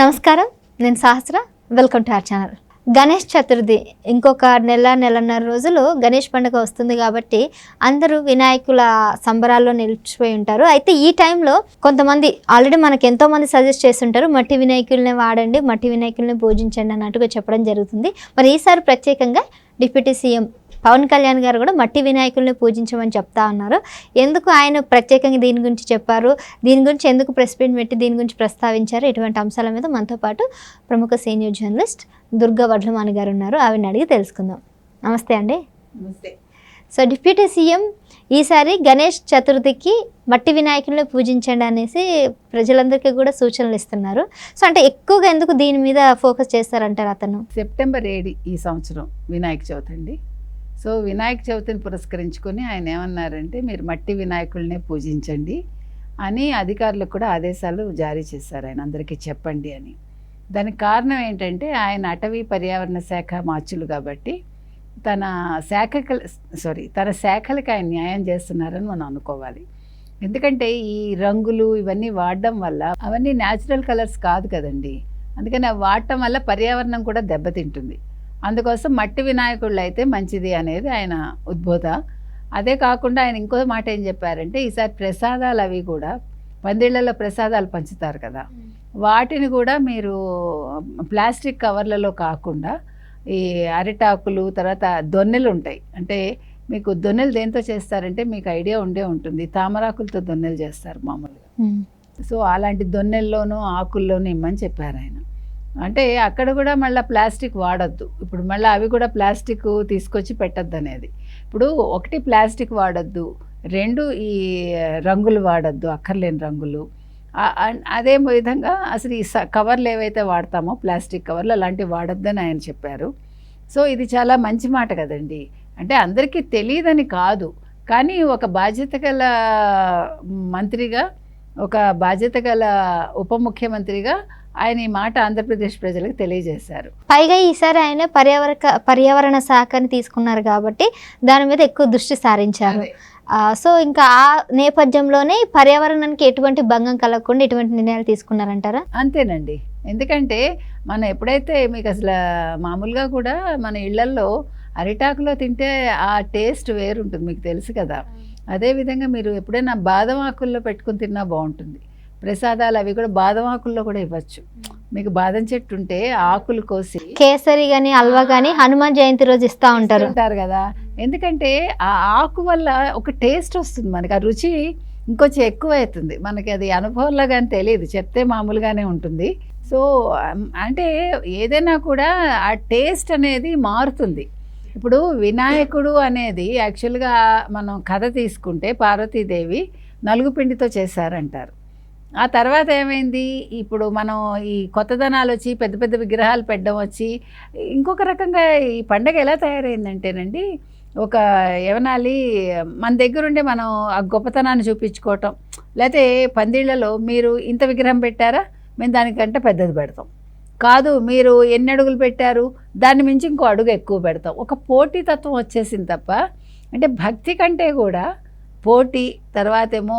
నమస్కారం నేను Sahasra. Welcome to our channel Ganesh Chaturthi ఇంకొక నెల నెలన్నర రోజులు గణేష్ పండుగ వస్తుంది కాబట్టి అందరూ వినాయకుల సంబరాల్లో నిలిచిపోయి ఉంటారు. అయితే ఈ టైంలో కొంతమంది ఆల్రెడీ మనకు ఎంతోమంది సజెస్ట్ చేస్తుంటారు మట్టి వినాయకుల్ని వాడండి మట్టి వినాయకుల్ని పూజించండి అన్నట్టుగా చెప్పడం జరుగుతుంది. మరి ఈసారి ప్రత్యేకంగా డిప్యూటీ సీఎం పవన్ కళ్యాణ్ గారు కూడా మట్టి వినాయకుల్ని పూజించమని చెప్తా ఉన్నారు. ఎందుకు ఆయన ప్రత్యేకంగా దీని గురించి చెప్పారు? దీని గురించి ఎందుకు ప్రెస్ మీట్ పెట్టి దీని గురించి ప్రస్తావించారు? ఇటువంటి అంశాల మీద మనతో పాటు ప్రముఖ సీనియర్ జర్నలిస్ట్ దుర్గా వడ్లమాని గారు ఉన్నారు. ఆవిడని అడిగి తెలుసుకుందాం. నమస్తే అండి. నమస్తే. సో డిప్యూటీ సీఎం ఈసారి గణేష్ చతుర్థికి మట్టి వినాయకుల్ని పూజించండి అనేసి ప్రజలందరికీ కూడా సూచనలు ఇస్తున్నారు. సో అంటే ఎక్కువగా ఎందుకు దీని మీద ఫోకస్ చేస్తారంటారు అతను? సెప్టెంబర్ ఏడు ఈ సంవత్సరం వినాయక చవితి అండి. సో వినాయక చవితిని పురస్కరించుకొని ఆయన ఏమన్నారంటే మీరు మట్టి వినాయకుల్నే పూజించండి అని అధికారులకు కూడా ఆదేశాలు జారీ చేశారు ఆయన. అందరికీ చెప్పండి అని. దానికి కారణం ఏంటంటే ఆయన అటవీ పర్యావరణ శాఖ మార్చులు కాబట్టి తన శాఖ సారీ తన శాఖలకు ఆయన న్యాయం చేస్తున్నారని మనం అనుకోవాలి. ఎందుకంటే ఈ రంగులు ఇవన్నీ వాడడం వల్ల అవన్నీ న్యాచురల్ కలర్స్ కాదు కదండి. అందుకని వాడటం వల్ల పర్యావరణం కూడా దెబ్బతింటుంది. అందుకోసం మట్టి వినాయకుళ్ళు అయితే మంచిది అనేది ఆయన ఉద్బోధ. అదే కాకుండా ఆయన ఇంకో మాట ఏం చెప్పారంటే ఈసారి ప్రసాదాలు అవి కూడా పందిళ్ళలో ప్రసాదాలు పంచుతారు కదా. వాటిని కూడా మీరు ప్లాస్టిక్ కవర్లలో కాకుండా ఈ అరిటాకులు తర్వాత దొన్నెలు ఉంటాయి. అంటే మీకు దొన్నెలు దేంతో చేస్తారంటే మీకు ఐడియా ఉండే ఉంటుంది. తామరాకులతో దొన్నెలు చేస్తారు మామూలుగా. సో అలాంటి దొన్నెల్లోనూ ఆకుల్లోనూ ఇమ్మని చెప్పారు ఆయన. అంటే అక్కడ కూడా మళ్ళీ ప్లాస్టిక్ వాడొద్దు. ఇప్పుడు మళ్ళీ అవి కూడా ప్లాస్టిక్ తీసుకొచ్చి పెట్టద్దు అనేది. ఇప్పుడు ఒకటి ప్లాస్టిక్ వాడొద్దు రెండు ఈ రంగులు వాడద్దు అక్కర్లేని రంగులు. అదే విధంగా అసలు ఈ స- కవర్లు ఏవైతే వాడతామో ప్లాస్టిక్ కవర్లు అలాంటివి వాడద్దని ఆయన చెప్పారు. సో ఇది చాలా మంచి మాట కదండి. అంటే అందరికీ తెలియదని కాదు. కానీ ఒక బాధ్యత గల మంత్రిగా ఒక బాధ్యత గల ఉప ముఖ్యమంత్రిగా ఆయన ఈ మాట ఆంధ్రప్రదేశ్ ప్రజలకు తెలియజేశారు. పైగా ఈసారి ఆయన పర్యావరణ పర్యావరణ శాఖని తీసుకున్నారు కాబట్టి దాని మీద ఎక్కువ దృష్టి సారించారు. సో ఇంకా ఆ నేపథ్యంలోనే పర్యావరణానికి ఎటువంటి భంగం కలగకుండా ఎటువంటి నిర్ణయాలు తీసుకున్నారంటారా? అంతేనండి. ఎందుకంటే మనం ఎప్పుడైతే మీకు అసలు మామూలుగా కూడా మన ఇళ్ళల్లో అరిటాకులో తింటే ఆ టేస్ట్ వేరుంటుంది మీకు తెలుసు కదా. అదేవిధంగా మీరు ఎప్పుడైనా బాదం ఆకుల్లో పెట్టుకుని తిన్నా బాగుంటుంది. ప్రసాదాలు అవి కూడా బాదం ఆకుల్లో కూడా ఇవ్వచ్చు. మీకు బాదం చెట్టు ఉంటే ఆకులు కోసి కేసరి గాని హల్వా గాని హనుమాన్ జయంతి రోజు ఇస్తా ఉంటారు. ఉంటారు కదా. ఎందుకంటే ఆ ఆకు వల్ల ఒక టేస్ట్ వస్తుంది మనకి. ఆ రుచి ఇంకొంచెం ఎక్కువ అవుతుంది మనకి అది అనుభవంలో కానీ తెలియదు. చెప్తే మామూలుగానే ఉంటుంది. సో అంటే ఏదైనా కూడా ఆ టేస్ట్ అనేది మారుతుంది. ఇప్పుడు వినాయకుడు అనేది యాక్చువల్గా మనం కథ తీసుకుంటే పార్వతీదేవి నలుగు పిండితో చేశారంటారు. ఆ తర్వాత ఏమైంది? ఇప్పుడు మనం ఈ కొత్తదనాలు వచ్చి పెద్ద పెద్ద విగ్రహాలు పెట్టడం వచ్చి ఇంకొక రకంగా ఈ పండగ ఎలా తయారైందంటేనండి ఒక ఏమనాలి మన దగ్గరుండే మనం ఆ గొప్పతనాన్ని చూపించుకోవటం. లేకపోతే పందిళ్ళలో మీరు ఇంత విగ్రహం పెట్టారా? మేము దానికంటే పెద్దది పెడతాం. కాదు మీరు ఎన్ని అడుగులు పెట్టారు? దాన్ని మించి ఇంకో అడుగు ఎక్కువ పెడతాం. ఒక పోటీతత్వం వచ్చేసింది తప్ప అంటే భక్తి కంటే కూడా పోటీ తర్వాత ఏమో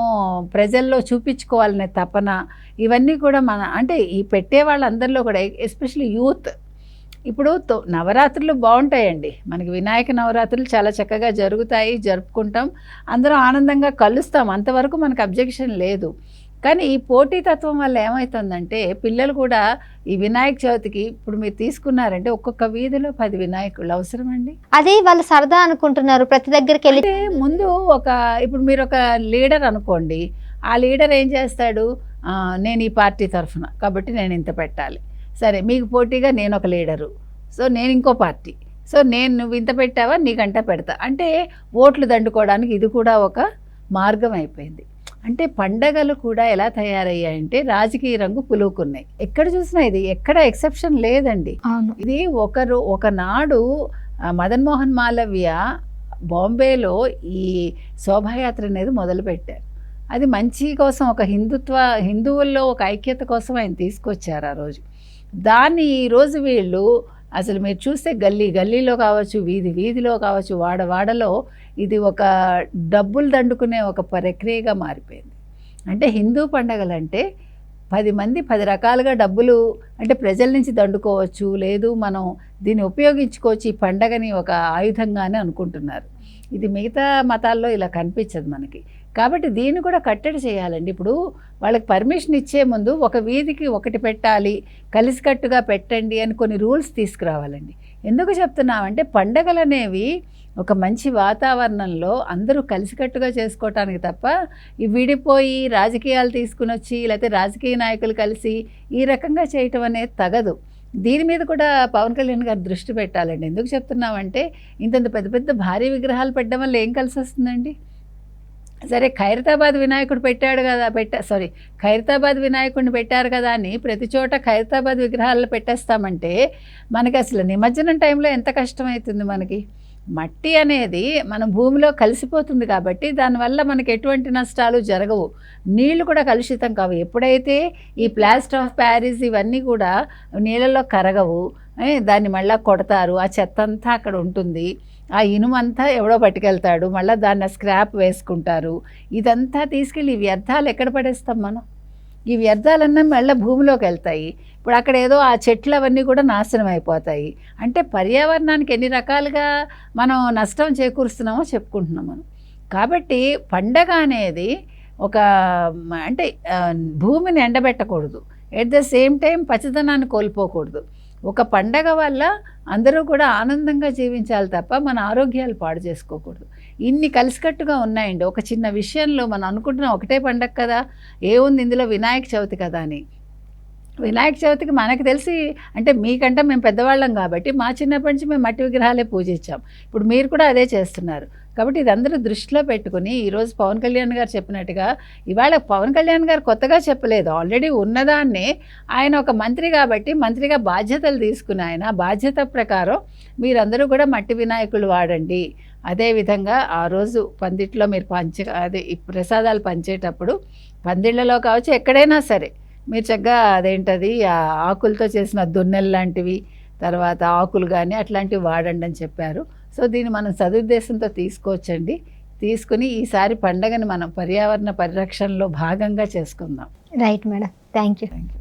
ప్రజల్లో చూపించుకోవాలనే తపన ఇవన్నీ కూడా మన అంటే ఈ పెట్టే వాళ్ళందరిలో కూడా ఎస్పెషల్లీ యూత్. ఇప్పుడు నవరాత్రులు బాగుంటాయండి. మనకి వినాయక నవరాత్రులు చాలా చక్కగా జరుగుతాయి జరుపుకుంటాం. అందరం ఆనందంగా కలుస్తాం. అంతవరకు మనకు అబ్జెక్షన్ లేదు. కానీ ఈ పోటీతత్వం వల్ల ఏమవుతుందంటే పిల్లలు కూడా ఈ వినాయక చవితికి ఇప్పుడు మీరు తీసుకున్నారంటే ఒక్కొక్క వీధిలో పది వినాయకులు అవసరమండి? అది వాళ్ళు సరదా అనుకుంటున్నారు ప్రతి దగ్గరికి వెళ్ళి అంటే ముందు ఒక ఇప్పుడు మీరు ఒక లీడర్ అనుకోండి ఆ లీడర్ ఏం చేస్తాడు? "ఆ, నేను ఈ పార్టీ తరఫున కాబట్టి నేను ఇంత పెట్టాలి. సరే మీకు పోటీగా నేను ఒక లీడరు. సో నేను ఇంకో పార్టీ. సో నేను నువ్వు ఇంత పెట్టావా నీకంటే పెడతా. అంటే ఓట్లు దండుకోవడానికి ఇది కూడా ఒక మార్గం అయిపోయింది. అంటే పండగలు కూడా ఎలా తయారయ్యాయంటే రాజకీయ రంగు పులుకున్నాయి. ఎక్కడ చూసినా ఇది ఎక్కడ ఎక్సెప్షన్ లేదండి. ఇది ఒకరు ఒకనాడు ఆ, మదన్ మోహన్ మాలవ్య బాంబేలో ఈ శోభాయాత్ర అనేది మొదలుపెట్టారు. అది మంచి కోసం ఒక హిందుత్వ హిందువుల్లో ఒక ఐక్యత కోసం ఆయన తీసుకొచ్చారు ఆ రోజు. దాన్ని ఈరోజు వీళ్ళు అసలు మీరు చూస్తే గల్లీ గల్లీలో కావచ్చు వీధి వీధిలో కావచ్చు వాడ వాడలో ఇది ఒక డబ్బులు దండుకునే ఒక ప్రక్రియగా మారిపోయింది. అంటే హిందూ పండగలంటే పది మంది పది రకాలుగా డబ్బులు అంటే ప్రజల నుంచి దండుకోవచ్చు లేదు మనం దీన్ని ఉపయోగించుకోవచ్చు ఈ పండగని ఒక ఆయుధంగానే అనుకుంటున్నారు. ఇది మిగతా మతాల్లో ఇలా కనిపించదు మనకి. కాబట్టి దీన్ని కూడా కట్టడి చేయాలండి. ఇప్పుడు వాళ్ళకి పర్మిషన్ ఇచ్చే ముందు ఒక వీధికి ఒకటి పెట్టాలి కలిసికట్టుగా పెట్టండి అని కొన్ని రూల్స్ తీసుకురావాలండి. ఎందుకు చెప్తున్నామంటే పండగలు అనేవి ఒక మంచి వాతావరణంలో అందరూ కలిసికట్టుగా చేసుకోవటానికి తప్ప ఈ విడిపోయి రాజకీయాలు తీసుకుని వచ్చి లేకపోతే రాజకీయ నాయకులు కలిసి ఈ రకంగా చేయటం అనేది తగదు. దీని మీద కూడా పవన్ కళ్యాణ్ గారు దృష్టి పెట్టాలండి. ఎందుకు చెప్తున్నామంటే ఇంతంత పెద్ద పెద్ద భారీ విగ్రహాలు పెట్టడం వల్ల ఏం కలిసి వస్తుందండి? సరే ఖైరతాబాద్ వినాయకుడు పెట్టాడు కదా పెట్ట సారీ ఖైరతాబాద్ వినాయకుడిని పెట్టారు కదా అని ప్రతి చోట ఖైరతాబాద్ విగ్రహాలు పెట్టేస్తామంటే మనకి అసలు నిమజ్జనం టైంలో ఎంత కష్టమవుతుంది మనకి? మట్టి అనేది మన భూమిలో కలిసిపోతుంది కాబట్టి దానివల్ల మనకు ఎటువంటి నష్టాలు జరగవు. నీళ్ళు కూడా కలుషితం కావు. ఎప్పుడైతే ఈ ప్లాస్టర్ ఆఫ్ ప్యారిస్ ఇవన్నీ కూడా నీళ్ళలో కరగవు దాన్ని మళ్ళీ కొడతారు ఆ చెత్త అంతా అక్కడ ఉంటుంది. ఆ ఇనుమంతా ఎవడో పట్టుకెళ్తాడు మళ్ళీ దాన్ని స్క్రాప్ వేసుకుంటారు. ఇదంతా తీసుకెళ్ళి వ్యర్థాలు ఎక్కడ పడేస్తాం మనం? ఈ వ్యర్థాలన్నీ మళ్ళీ భూమిలోకి వెళ్తాయి. ఇప్పుడు అక్కడ ఏదో ఆ చెట్లు అవన్నీ కూడా నాశనం అయిపోతాయి. అంటే పర్యావరణానికి ఎన్ని రకాలుగా మనం నష్టం చేకూరుస్తున్నామో చెప్పుకుంటున్నాం మనం. కాబట్టి పండగ అనేది ఒక అంటే భూమిని ఎండబెట్టకూడదు. ఎట్ ద సేమ్ టైం పచ్చదనాన్ని కోల్పోకూడదు. ఒక పండగ వల్ల అందరూ కూడా ఆనందంగా జీవించాలి తప్ప మన ఆరోగ్యాలు పాడు చేసుకోకూడదు. ఇన్ని కలిసికట్టుగా ఉన్నాయండి. ఒక చిన్న విషయంలో మనం అనుకుంటున్నాం ఒకటే పండగ కదా ఏముంది ఇందులో వినాయక చవితి కదా అని. వినాయక చవితికి మనకు తెలిసి అంటే మీకంటే మేము పెద్దవాళ్ళం కాబట్టి మా చిన్నప్పటి నుంచి మేము మట్టి విగ్రహాలే పూజించాం. ఇప్పుడు మీరు కూడా అదే చేస్తున్నారు. కాబట్టి ఇది అందరూ దృష్టిలో పెట్టుకుని ఈరోజు పవన్ కళ్యాణ్ గారు చెప్పినట్టుగా ఇవాళ పవన్ కళ్యాణ్ గారు కొత్తగా చెప్పలేదు. ఆల్రెడీ ఉన్నదాన్నే ఆయన ఒక మంత్రి కాబట్టి మంత్రిగా బాధ్యతలు తీసుకుని ఆయన. బాధ్యత ప్రకారం మీరందరూ కూడా మట్టి వినాయకులు వాడండి. అదేవిధంగా ఆ రోజు పందిట్లో మీరు పంచ అదే ఈ ప్రసాదాలు పంచేటప్పుడు పందిళ్ళలో కావచ్చు ఎక్కడైనా సరే మీరు చక్కగా అదేంటది ఆ ఆకులతో చేసిన దున్నెలు లాంటివి తర్వాత ఆకులు కానీ అట్లాంటివి వాడండి అని చెప్పారు. సో దీన్ని మనం సదుద్దేశంతో తీసుకోవచ్చండి. తీసుకుని ఈసారి పండగని మనం పర్యావరణ పరిరక్షణలో భాగంగా చేసుకుందాం. Right madam thank you thank you